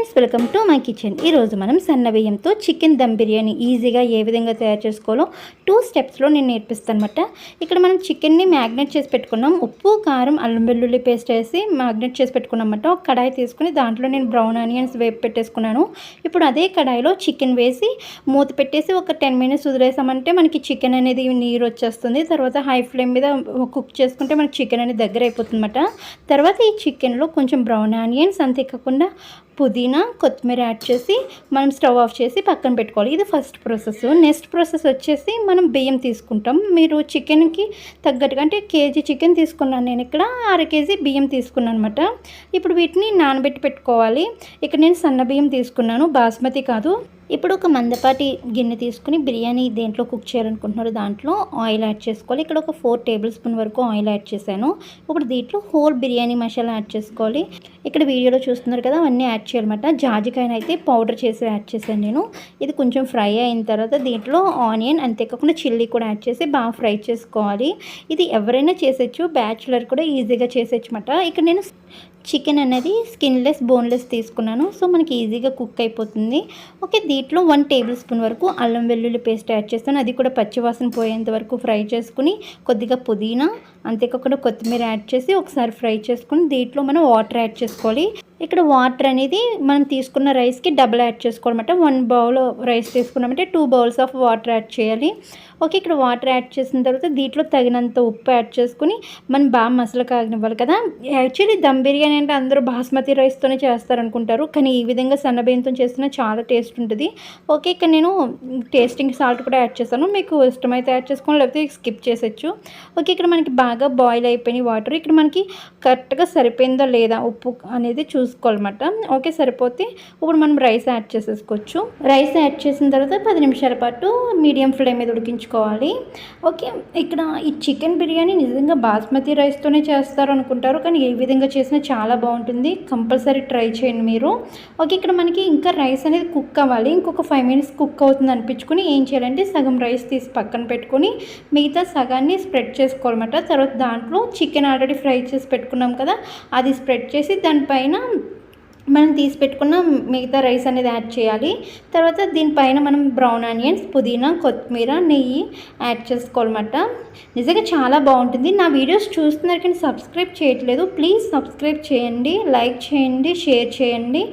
Friends welcome to my kitchen. ఈరోజు మనం సన్న బియ్యంతో చికెన్ దమ్ బిర్యానీ ఈజీగా ఏ విధంగా తయారు చేసుకోవాలో టూ స్టెప్స్లో నేను నేర్పిస్తాను అనమాట ఇక్కడ మనం చికెన్ని మ్యాగ్నెట్ చేసి పెట్టుకున్నాం. ఉప్పు కారం అల్లం వెల్లుల్లి పేస్ట్ వేసి మ్యాగ్నెట్ చేసి పెట్టుకున్నాం అనమాట ఒక కడాయి తీసుకుని దాంట్లో నేను బ్రౌన్ ఆనియన్స్ వేపు పెట్టేసుకున్నాను. ఇప్పుడు అదే కడాయిలో చికెన్ వేసి మూత పెట్టేసి ఒక టెన్ మినిట్స్ వదిలేసామంటే మనకి చికెన్ అనేది నీరు వచ్చేస్తుంది. తర్వాత హై ఫ్లేమ్ మీద కుక్ చేసుకుంటే మనకి చికెన్ అనేది దగ్గర అయిపోతుంది తర్వాత ఈ చికెన్లో కొంచెం బ్రౌన్ ఆనియన్స్ అంతేకాకుండా పుదీనా కొత్తిమీర యాడ్ చేసి మనం స్టవ్ ఆఫ్ చేసి పక్కన పెట్టుకోవాలి. ఇది ఫస్ట్ ప్రాసెస్. నెక్స్ట్ ప్రాసెస్ వచ్చేసి మనం బియ్యం తీసుకుంటాం. మీరు చికెన్కి తగ్గట్టుగా అంటే కేజీ చికెన్ తీసుకున్నాను నేను ఇక్కడ. అర కేజీ బియ్యం తీసుకున్నాను అనమాట ఇప్పుడు వీటిని నానబెట్టి పెట్టుకోవాలి. ఇక్కడ నేను సన్న బియ్యం తీసుకున్నాను. బాస్మతి కాదు. ఇప్పుడు ఒక మందపాటి గిన్నె తీసుకుని బిర్యానీ దేంట్లో కుక్ చేయాలనుకుంటున్నారో దాంట్లో ఆయిల్ యాడ్ చేసుకోవాలి. ఇక్కడ ఒక ఫోర్ టేబుల్ స్పూన్ వరకు ఆయిల్ యాడ్ చేశాను. ఇప్పుడు దీంట్లో హోల్ బిర్యానీ మసాలా యాడ్ చేసుకోవాలి. ఇక్కడ వీడియోలో చూస్తున్నారు కదా అవన్నీ యాడ్ చేయాలన్నమాట. జాజికాయని అయితే పౌడర్ చేసి యాడ్ చేశాను నేను. ఇది కొంచెం ఫ్రై అయిన తర్వాత దీంట్లో ఆనియన్ అంతేకాకుండా చిల్లీ కూడా యాడ్ చేసి బాగా ఫ్రై చేసుకోవాలి. ఇది ఎవరైనా చేసేచ్చు బ్యాచులర్ కూడా ఈజీగా చేసేచ్చు అనమాట ఇక్కడ నేను చికెన్ అనేది స్కిన్లెస్ బోన్లెస్ తీసుకున్నాను. సో మనకి ఈజీగా కుక్ అయిపోతుంది. ఓకే దీంట్లో వన్ టేబుల్ స్పూన్ వరకు అల్లం వెల్లుల్లి పేస్ట్ యాడ్ చేస్తాను. అది కూడా పచ్చివాసన పోయేంత వరకు ఫ్రై చేసుకుని కొద్దిగా పుదీనా అంతేకాకుండా కొత్తిమీర యాడ్ చేసి ఒకసారి ఫ్రై చేసుకుని దీంట్లో మనం వాటర్ యాడ్ చేసుకోవాలి. ఇక్కడ వాటర్ అనేది మనం తీసుకున్న రైస్కి డబుల్ యాడ్ చేసుకోవాలన్నమాట వన్ బౌల్ రైస్ తీసుకున్నామంటే two bowls of water add చేయాలి. ఓకే ఇక్కడ వాటర్ యాడ్ చేసిన తర్వాత దీంట్లో తగినంత ఉప్పు యాడ్ చేసుకుని మనం బాగా మసాలా కాగనివ్వాలి కదా. యాక్చువల్లీ దమ్ బిర్యానీ అంటే అందరూ బాస్మతి రైస్తోనే చేస్తారనుకుంటారు. కానీ ఈ విధంగా సన్నబియ్యంతో చేస్తున్న చాలా టేస్ట్ ఉంటుంది. ఓకే ఇక్కడ నేను టేస్టింగ్ సాల్ట్ కూడా యాడ్ చేస్తాను. మీకు ఇష్టమైతే యాడ్ చేసుకోండి లేకపోతే స్కిప్ చేసేచ్చు ఓకే ఇక్కడ మనకి బాగా బాయిల్ అయిపోయినాయి వాటర్ ఇక్కడ మనకి కరెక్ట్గా సరిపోయిందా లేదా ఉప్పు అనేది చూసుకోవాలన్నమాట. ఓకే సరిపోతే ఇప్పుడు మనం రైస్ యాడ్ చేసేసుకోవచ్చు. రైస్ యాడ్ చేసిన తర్వాత పది నిమిషాల పాటు మీడియం ఫ్లేమ్ మీద ఉడికించుకోవాలి. ఓకే ఇక్కడ ఈ చికెన్ బిర్యానీ నిజంగా బాస్మతి రైస్తోనే చేస్తారు అనుకుంటారు కానీ ఏ విధంగా చేసినా చాలా బాగుంటుంది. కంపల్సరీ ట్రై చేయండి మీరు. ఓకే ఇక్కడ మనకి ఇంకా రైస్ అనేది కుక్ అవ్వాలి. ఇంకొక ఫైవ్ మినిట్స్ కుక్ అవుతుంది అనిపించుకుని ఏం చేయాలంటే సగం రైస్ తీసి పక్కన పెట్టుకొని మిగతా సగాన్ని స్ప్రెడ్ చేసుకోవాలన్నమాట. తర్వాత దాంట్లో చికెన్ ఆల్రెడీ ఫ్రై చేసి పెట్టుకున్నాం కదా అది స్ప్రెడ్ చేసి దానిపైన మనం తీసి పెట్టుకున్న మిగతా రైస్ అనేది యాడ్ చేయాలి. తర్వాత దీనిపైన మనం బ్రౌన్ ఆనియన్స్ పుదీనా కొత్తిమీర నెయ్యి యాడ్ చేసుకోవాలన్నమాట. నిజంగా చాలా బాగుంటుంది. నా వీడియోస్ చూస్తున్నారు కానీ సబ్స్క్రైబ్ చేయట్లేదు. ప్లీజ్ సబ్స్క్రైబ్ చేయండి లైక్ చేయండి షేర్ చేయండి.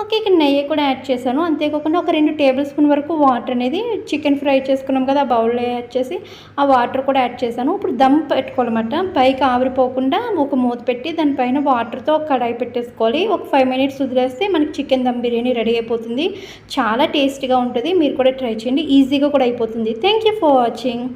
ఓకే ఇక్కడ నెయ్యి కూడా యాడ్ చేశాను. అంతేకాకుండా ఒక రెండు టేబుల్ స్పూన్ వరకు వాటర్ అనేది చికెన్ ఫ్రై చేసుకున్నాం కదా ఆ బౌల్లో యాడ్ చేసి ఆ వాటర్ కూడా యాడ్ చేశాను. ఇప్పుడు దమ్ పెట్టుకోవాలన్నమాట. పైకి ఆవిరిపోకుండా ఒక మూత పెట్టి దానిపైన వాటర్తో ఒక కడాయి పెట్టేసుకోవాలి. ఒక ఫైవ్ మినిట్స్ వదిలేస్తే మనకి చికెన్ దమ్ బిర్యానీ రెడీ అయిపోతుంది. చాలా టేస్టీగా ఉంటుంది. మీరు కూడా ట్రై చేయండి. ఈజీగా కూడా అయిపోతుంది. Thank you for watching.